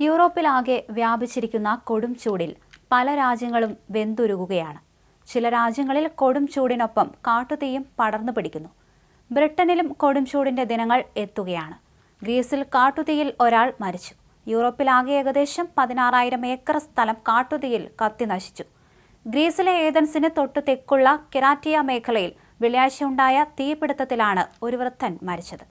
യൂറോപ്പിലാകെ വ്യാപിച്ചിരിക്കുന്ന കൊടും ചൂടിൽ പല രാജ്യങ്ങളും വെന്തുരുകുകയാണ്. ചില രാജ്യങ്ങളിൽ കൊടും ചൂടിനൊപ്പം കാട്ടുതീയും പടർന്നു പിടിക്കുന്നു. ബ്രിട്ടനിലും കൊടും ചൂടിന്റെ ദിനങ്ങൾ എത്തുകയാണ്. ഗ്രീസിൽ കാട്ടുതീയിൽ ഒരാൾ മരിച്ചു. യൂറോപ്പിലാകെ ഏകദേശം പതിനാറായിരം ഏക്കർ സ്ഥലം കാട്ടുതീയിൽ കത്തി നശിച്ചു ഗ്രീസിലെ ഏതൻസിന് തൊട്ടു തെക്കുള്ള കിരാറ്റിയ മേഖലയിൽ വെള്ളിയാഴ്ചയുണ്ടായ തീപിടുത്തത്തിലാണ് ഒരു വൃദ്ധൻ മരിച്ചത്.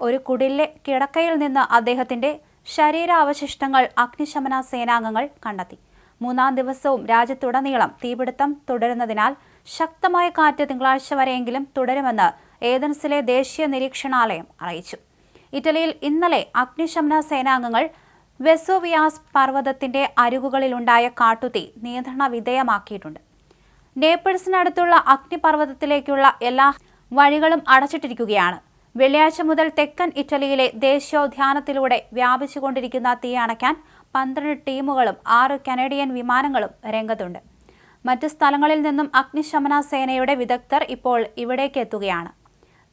ഒരു കുടിലെ കിടക്കയിൽ നിന്ന് അദ്ദേഹത്തിന്റെ ശരീരാവശിഷ്ടങ്ങൾ അഗ്നിശമന സേനാംഗങ്ങൾ കണ്ടെത്തി. മൂന്നാം ദിവസവും രാജ്യത്തുടനീളം തീപിടുത്തം തുടരുന്നതിനാൽ ശക്തമായ കാറ്റ് തിങ്കളാഴ്ച വരെയെങ്കിലും തുടരുമെന്ന് ഏതൻസിലെ ദേശീയ നിരീക്ഷണാലയം അറിയിച്ചു. ഇറ്റലിയിൽ ഇന്നലെ അഗ്നിശമന സേനാംഗങ്ങൾ വെസോവിയാസ് പർവതത്തിന്റെ അരികുകളിലുണ്ടായ കാട്ടുതീ നിയന്ത്രണ വിധേയമാക്കിയിട്ടുണ്ട്. നേപ്പിൾസിനടുത്തുള്ള അഗ്നിപർവതത്തിലേക്കുള്ള എല്ലാ വഴികളും അടച്ചിട്ടിരിക്കുകയാണ്. വെള്ളിയാഴ്ച മുതൽ തെക്കൻ ഇറ്റലിയിലെ ദേശീയോദ്യാനത്തിലൂടെ വ്യാപിച്ചുകൊണ്ടിരിക്കുന്ന തീ അണയ്ക്കാൻ പന്ത്രണ്ട് ടീമുകളും ആറ് കനേഡിയൻ വിമാനങ്ങളും രംഗത്തുണ്ട്. മറ്റ് സ്ഥലങ്ങളിൽ നിന്നും അഗ്നിശമന സേനയുടെ വിദഗ്ധർ ഇപ്പോൾ ഇവിടേക്ക് എത്തുകയാണ്.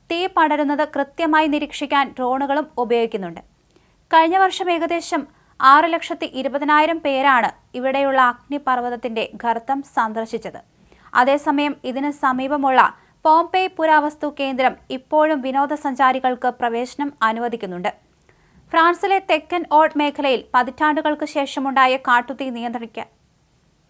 തീ പടരുന്നത് കൃത്യമായി നിരീക്ഷിക്കാൻ ഡ്രോണുകളും ഉപയോഗിക്കുന്നുണ്ട്. കഴിഞ്ഞ വർഷം ഏകദേശം ആറ് ലക്ഷത്തി ഇരുപതിനായിരം പേരാണ് ഇവിടെയുള്ള അഗ്നിപർവതത്തിന്റെ ഗർത്തം സന്ദർശിച്ചത്. അതേസമയം ഇതിന് സമീപമുള്ള പോംപേ പുരാവസ്തു കേന്ദ്രം ഇപ്പോഴും വിനോദസഞ്ചാരികൾക്ക് പ്രവേശനം അനുവദിക്കുന്നുണ്ട്. ഫ്രാൻസിലെ തെക്കൻ ഓഡ് മേഖലയിൽ പതിറ്റാണ്ടുകൾക്ക് ശേഷമുണ്ടായ കാട്ടുതീ നിയന്ത്രിക്കാൻ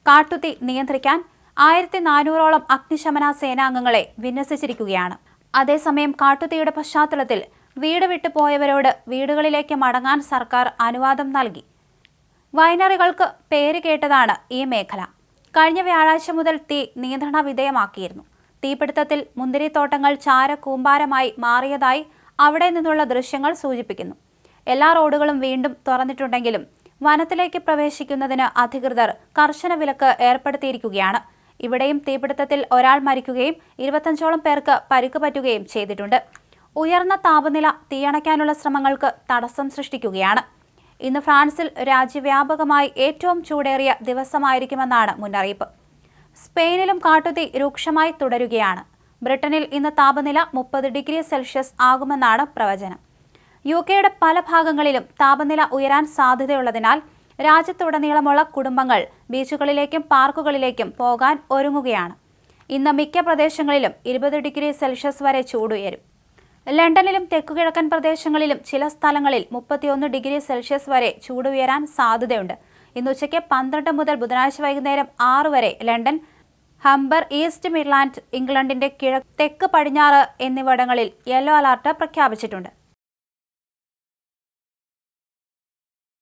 കാട്ടുതീ നിയന്ത്രിക്കാൻ ആയിരത്തി നാനൂറോളം അഗ്നിശമന സേനാംഗങ്ങളെ വിന്യസിച്ചിരിക്കുകയാണ്. അതേസമയം കാട്ടുതീയുടെ പശ്ചാത്തലത്തിൽ വീട് വിട്ടു പോയവരോട് വീടുകളിലേക്ക് മടങ്ങാൻ സർക്കാർ അനുവാദം നൽകി. വൈനറികൾക്ക് പേര് കേട്ടതാണ് ഈ മേഖല. കഴിഞ്ഞ വ്യാഴാഴ്ച മുതൽ തീ നിയന്ത്രണ വിധേയമാക്കിയിരുന്നു. തീപിടുത്തത്തിൽ മുന്തിരിത്തോട്ടങ്ങൾ ചാര കൂമ്പാരമായി മാറിയതായി അവിടെ നിന്നുള്ള ദൃശ്യങ്ങൾ സൂചിപ്പിക്കുന്നു. എല്ലാ റോഡുകളും വീണ്ടും തുറന്നിട്ടുണ്ടെങ്കിലും വനത്തിലേക്ക് പ്രവേശിക്കുന്നതിന് അധികൃതർ കർശന വിലക്ക് ഏർപ്പെടുത്തിയിരിക്കുകയാണ്. ഇവിടെയും തീപിടുത്തത്തിൽ ഒരാൾ മരിക്കുകയും ഇരുപത്തഞ്ചോളം പേർക്ക് പരിക്ക് പറ്റുകയും ചെയ്തിട്ടുണ്ട്. ഉയർന്ന താപനില തീയണയ്ക്കാനുള്ള ശ്രമങ്ങൾക്ക് തടസ്സം സൃഷ്ടിക്കുകയാണ്. ഇന്ന് ഫ്രാൻസിൽ രാജ്യവ്യാപകമായി ഏറ്റവും ചൂടേറിയ ദിവസമായിരിക്കുമെന്നാണ് മുന്നറിയിപ്പ്. സ്പെയിനിലും കാട്ടുതീ രൂക്ഷമായി തുടരുകയാണ്. ബ്രിട്ടനിൽ ഇന്ന് താപനില മുപ്പത് ഡിഗ്രി സെൽഷ്യസ് ആകുമെന്നാണ് പ്രവചനം. യു കെയുടെ പല ഭാഗങ്ങളിലും താപനില ഉയരാൻ സാധ്യതയുള്ളതിനാൽ രാജ്യത്തുടനീളമുള്ള കുടുംബങ്ങൾ ബീച്ചുകളിലേക്കും പാർക്കുകളിലേക്കും പോകാൻ ഒരുങ്ങുകയാണ്. ഇന്ന് മിക്ക പ്രദേശങ്ങളിലും ഇരുപത് ഡിഗ്രി സെൽഷ്യസ് വരെ ചൂടുയരും. ലണ്ടനിലും തെക്കുകിഴക്കൻ പ്രദേശങ്ങളിലും ചില സ്ഥലങ്ങളിൽ മുപ്പത്തിയൊന്ന് ഡിഗ്രി സെൽഷ്യസ് വരെ ചൂടുയരാൻ സാധ്യതയുണ്ട്. ഇന്ന് ഉച്ചയ്ക്ക് പന്ത്രണ്ട് മുതൽ ബുധനാഴ്ച വൈകുന്നേരം ആറ് വരെ ലണ്ടൻ ഹംബർ ഈസ്റ്റ് മിഡ്ലാൻഡ് ഇംഗ്ലണ്ടിന്റെ കിഴക്ക് തെക്ക് പടിഞ്ഞാറ് എന്നിവിടങ്ങളിൽ യെല്ലോ അലർട്ട് പ്രഖ്യാപിച്ചിട്ടുണ്ട്.